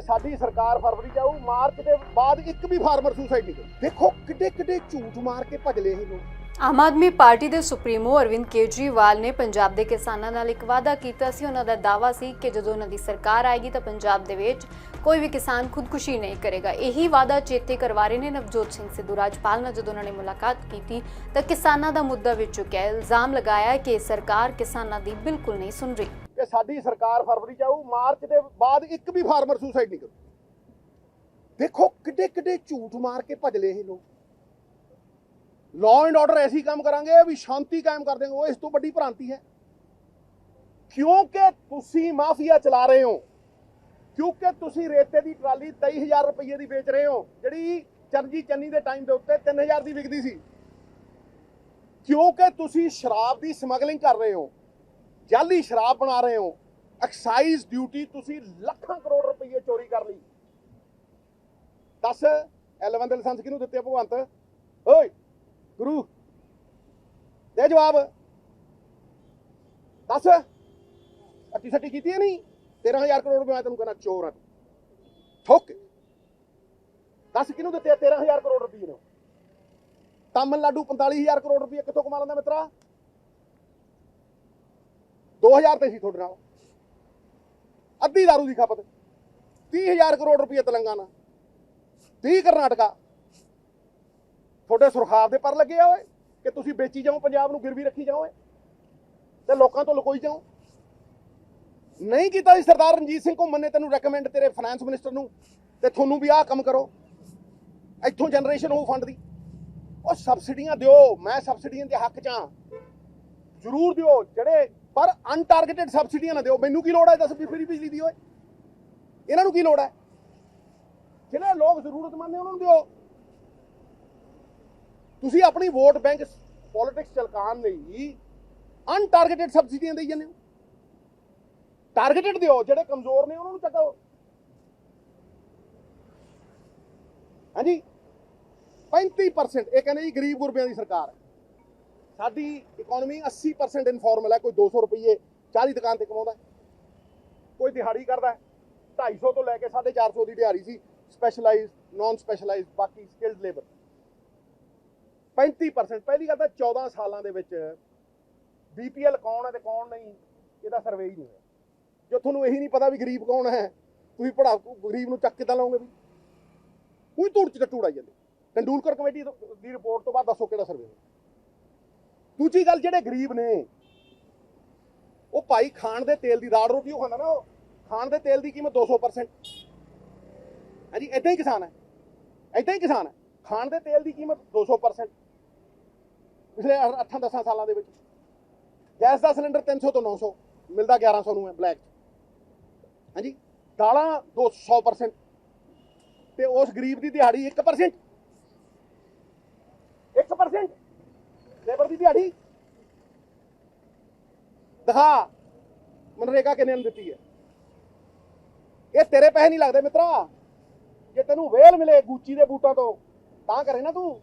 ਕਿ ਸਾਡੀ ਸਰਕਾਰ ਫਰਵਰੀ ਚ ਆਊ, ਮਾਰਚ ਦੇ ਬਾਅਦ ਇੱਕ ਵੀ ਫਾਰਮਰ ਸੁਸਾਈਡ ਨਹੀਂ ਦੇਖੋ ਕਿੱਡੇ ਕਿੱਡੇ ਝੂਠ ਮਾਰ ਕੇ ਭਜ ਲਏ ਇਹ ਲੋਕ। ਆਮ ਆਦਮੀ ਪਾਰਟੀ ਦੇ ਸੁਪਰੀਮੋ ਅਰਵਿੰਦ ਕੇਜਰੀਵਾਲ ਨੇ ਪੰਜਾਬ ਦੇ ਕਿਸਾਨਾਂ ਨਾਲ ਇੱਕ ਵਾਅਦਾ ਕੀਤਾ ਸੀ। ਉਹਨਾਂ ਦਾ ਦਾਅਵਾ ਸੀ ਕਿ ਜਦੋਂ ਉਹਨਾਂ ਦੀ ਸਰਕਾਰ ਆਏਗੀ ਤਾਂ ਪੰਜਾਬ ਦੇ ਵਿੱਚ ਕੋਈ ਵੀ ਕਿਸਾਨ ਖੁਦਕੁਸ਼ੀ ਨਹੀਂ ਕਰੇਗਾ। ਇਹੀ ਵਾਅਦਾ ਚੇਤੇ ਕਰਵਾ ਰਹੇ ਨੇ ਨਵਜੋਤ ਸਿੰਘ ਸਿੱਧੂ। ਰਾਜਪਾਲ ਨਾਲ ਜਦੋਂ ਉਹਨਾਂ ਨੇ ਮੁਲਾਕਾਤ ਕੀਤੀ ਤਾਂ ਕਿਸਾਨਾਂ ਦਾ ਮੁੱਦਾ ਵਿੱਚ ਚੁੱਕਿਆ ਇਲਜ਼ਾਮ ਲਗਾਇਆ ਕਿ ਸਰਕਾਰ ਕਿਸਾਨਾਂ ਦੀ ਬਿਲਕੁਲ ਨਹੀਂ ਸੁਣ ਰਹੀ। ਕਿ ਸਾਡੀ ਸਰਕਾਰ ਫਰਵਰੀ ਚ ਆਊ, ਮਾਰਚ ਦੇ ਬਾਅਦ ਇੱਕ ਵੀ ਫਾਰਮਰ ਸੁਸਾਈਡ ਨਹੀਂ ਕਰੂ। ਦੇਖੋ ਕਿੱਡੇ ਕਿੱਡੇ ਝੂਠ ਮਾਰ ਕੇ ਭਜ ਲਏ ਇਹ ਲੋਕ। ਲਾਅ ਐਂਡ ਆਰਡਰ ਐਸੀ ਕੰਮ ਕਰਾਂਗੇ ਵੀ ਸ਼ਾਂਤੀ ਕਾਇਮ ਕਰ ਦੇਂਗੇ ਉਹ ਇਸ ਤੋਂ ਵੱਡੀ ਭ੍ਰਾਂਤੀ ਹੈ। ਕਿਉਂਕਿ ਤੁਸੀਂ ਮਾਫੀਆ ਚਲਾ ਰਹੇ ਹੋ, ਕਿਉਂਕਿ ਤੁਸੀਂ ਰੇਤੇ ਦੀ ਟਰਾਲੀ 23000 ਰੁਪਏ ਦੀ ਵੇਚ ਰਹੇ ਹੋ, ਜਿਹੜੀ ਚਰਜੀ ਚੰਨੀ ਦੇ ਟਾਈਮ ਦੇ ਉੱਤੇ 3000 ਦੀ ਵਿਕਦੀ ਸੀ। ਕਿਉਂਕਿ ਤੁਸੀਂ ਸ਼ਰਾਬ ਦੀ ਸਮਗਲਿੰਗ ਕਰ ਰਹੇ ਹੋ ਜਾਲੀ ਸ਼ਰਾਬ ਬਣਾ ਰਹੇ ਹੋ। ਐਕਸਾਈਜ਼ ਡਿਊਟੀ ਤੁਸੀਂ ਲੱਖਾਂ ਕਰੋੜ ਰੁਪਏ ਚੋਰੀ ਕਰ ਲਈ। ਦੱਸ ਐਲਵਨ ਦੇ ਲਾਇਸੈਂਸ ਕਿਹਨੂੰ ਦਿੱਤੇ ਆ ਭਗਵੰਤ? ਓਏ, ਗੁਰੂ, ਦੇ ਜਵਾਬ। ਦੱਸ ਅੱਟੀ ਸੱਟੀ ਕੀਤੀ ਹੈ ਨਹੀਂ? 13000 ਕਰੋੜ ਰੁਪਏ ਮੈਂ ਤੈਨੂੰ ਕਹਿੰਦਾ ਚੋਰ ਆ ਠੋਕ। ਦੱਸ, ਕਿਹਨੂੰ ਦਿੱਤੇ ਆ 13000 ਕਰੋੜ ਰੁਪਏ ਨੂੰ ਤਾਮਿਲਨਾਡੂ 45000 ਕਰੋੜ ਰੁਪਏ ਕਿੱਥੋਂ ਕਮਾ ਲੈਂਦਾ ਮਿੱਤਰਾ? 2000 ਤੇ ਸੀ ਤੁਹਾਡੇ ਨਾਲ। ਅੱਧੀ ਦਾਰੂ ਦੀ ਖਪਤ। 30000 ਕਰੋੜ ਰੁਪਏ ਤੇਲੰਗਾਨਾ। 30 ਕਰਨਾਟਕਾ। ਤੁਹਾਡੇ ਸੁਰਖਾਬ ਦੇ ਪਰ ਲੱਗੇ ਆ ਓਏ ਕਿ ਤੁਸੀਂ ਵੇਚੀ ਜਾਓ, ਪੰਜਾਬ ਨੂੰ ਗਿਰਵੀ ਰੱਖੀ ਜਾਓ ਓਏ। ਤੇ ਲੋਕਾਂ ਤੋਂ ਲੁਕੋਈ ਜਾਓ। ਨਹੀਂ ਕੀਤਾ ਸੀ ਸਰਦਾਰ ਰਣਜੀਤ ਸਿੰਘ ਘੁੰਮਣ ਨੇ ਤੈਨੂੰ ਰეკਮੈਂਡ ਤੇਰੇ ਫਾਈਨੈਂਸ ਮਿਨਿਸਟਰ ਨੂੰ। ਤੇ ਤੁਹਾਨੂੰ ਵੀ ਆਹ ਕੰਮ ਕਰੋ। ਇੱਥੋਂ ਜਨਰੇਸ਼ਨ ਉਹ ਫੰਡ ਦੀ। ਉਹ ਸਬਸਿਡੀਆਂ ਦਿਓ। ਮੈਂ ਸਬਸਿਡੀਆਂ ਦੇ ਹੱਕ 'ਚ ਹਾਂ। ਜ਼ਰੂਰ ਦਿਓ। ਜਿਹੜੇ ਪਰ ਅਨਟਾਰਗੇਟਿਡ ਸਬਸਿਡੀਆਂ ਨਾ ਦਿਓ। ਮੈਨੂੰ ਕੀ ਲੋੜ ਹੈ ਦੱਸ ਵੀ ਫਰੀ ਬਿਜਲੀ ਦੀ ਓਏ? ਇਹਨਾਂ ਨੂੰ ਕੀ ਲੋੜ ਹੈ? ਜਿਹੜੇ ਲੋਕ ਜ਼ਰੂਰਤਮੰਦ ਨੇ ਉਹਨਾਂ ਨੂੰ ਦਿਓ। ਤੁਸੀਂ ਆਪਣੀ ਵੋਟ ਬੈਂਕ ਪੋਲਿਟਿਕਸ ਚਲਕਾਉਣ ਲਈ ਅਨਟਾਰਗੇਟਿਡ ਸਬਸਿਡੀਆਂ ਦੇਈ ਜਾਂਦੇ ਹੋ। ਟਾਰਗੇਟਡ ਦਿਓ, ਜਿਹੜੇ ਕਮਜ਼ੋਰ ਨੇ ਉਹਨਾਂ ਨੂੰ ਚੱਕੋ ਹਾਂਜੀ? 35% ਇਹ ਕਹਿੰਦੇ ਜੀ ਗਰੀਬ ਗੁਰਬਿਆਂ ਦੀ ਸਰਕਾਰ। ਹੈ ਸਾਡੀ ਇਕਨੋਮੀ 80% ਇਨਫਾਰਮਲ ਹੈ, ਕੋਈ 200 ਰੁਪਏ 40 ਦੁਕਾਨ ਤੇ ਕਮਾਉਂਦਾ ਕੋਈ ਦਿਹਾੜੀ ਕਰਦਾ ਹੈ। 250 ਤੋਂ ਲੈ ਕੇ 450 ਦੀ ਦਿਹਾੜੀ ਸੀ ਸਪੈਸ਼ਲਾਈਜ਼ਡ ਨਾਨ ਸਪੈਸ਼ਲਾਈਜ਼ਡ ਬਾਕੀ ਸਕਿਲਡ ਲੇਬਰ 35% ਪਹਿਲੀ ਗੱਲ ਤਾਂ 14 ਸਾਲਾਂ ਦੇ ਵਿੱਚ ਬੀਪੀਐਲ ਕੌਣ ਹੈ ਤੇ ਕੌਣ ਨਹੀਂ, ਇਹਦਾ ਸਰਵੇ ਹੀ ਨਹੀਂ ਹੋਇਆ। ਜੋ ਤੁਹਾਨੂੰ ਇਹੀ ਨਹੀਂ ਪਤਾ ਵੀ ਗਰੀਬ ਕੌਣ ਹੈ, ਤੁਸੀਂ ਪੜਾ ਗਰੀਬ ਨੂੰ ਚੱਕ ਕਿੱਦਾਂ ਲਾਓਗੇ ਵੀ? ਕੋਈ ਧੂੜ ਚ ਟੂੜਾਈ ਜਾਂਦੇ। ਟੰਡੂਲਕਰ ਕਮੇਟੀ ਤੋਂ- ਦੀ ਰਿਪੋਰਟ ਤੋਂ ਬਾਅਦ ਦੱਸੋ ਕਿਹੜਾ ਸਰਵੇ ਹੋਇਆ। ਦੂਜੀ ਗੱਲ ਜਿਹੜੇ ਗਰੀਬ ਨੇ, ਉਹ ਭਾਈ ਖਾਣ ਦੇ ਤੇਲ ਦੀ ਦਾਲ ਰੋਟੀ ਉਹ ਖਾਂਦਾ ਨਾ ਉਹ। ਖਾਣ ਦੇ ਤੇਲ ਦੀ ਕੀਮਤ 200% ਹਾਂਜੀ ਇਦਾਂ ਹੀ ਕਿਸਾਨ ਹੈ। ਇਦਾਂ ਹੀ ਕਿਸਾਨ ਹੈ। ਖਾਣ ਦੇ ਤੇਲ ਦੀ ਕੀਮਤ 200% ਪਿਛਲੇ 8-10 ਸਾਲਾਂ ਦੇ ਵਿੱਚ। ਗੈਸ ਦਾ ਸਿਲੰਡਰ 300 ਤੋਂ 900 ਮਿਲਦਾ 1100 ਨੂੰ ਹੈ ਬਲੈਕ ਹਾਂਜੀ, ਦਾਲਾਂ 200% ਤੇ ਉਸ ਗਰੀਬ ਦੀ ਦਿਹਾੜੀ 1% 1% ਲੇਬਰ ਦੀ ਦਿਹਾੜੀ? ਦਿਖਾ। ਮਨਰੇਗਾ ਕਿੰਨੇ ਨੂੰ ਦਿੱਤੀ ਹੈ? ਇਹ ਤੇਰੇ ਪੈਸੇ ਨਹੀਂ ਲੱਗਦੇ ਮਿੱਤਰਾ। ਜੇ ਤੈਨੂੰ ਵੇਲ ਮਿਲੇ ਗੂਚੀ ਦੇ ਬੂਟਾਂ ਤੋਂ, ਤਾਂ ਕਰੇ ਨਾ ਤੂੰ।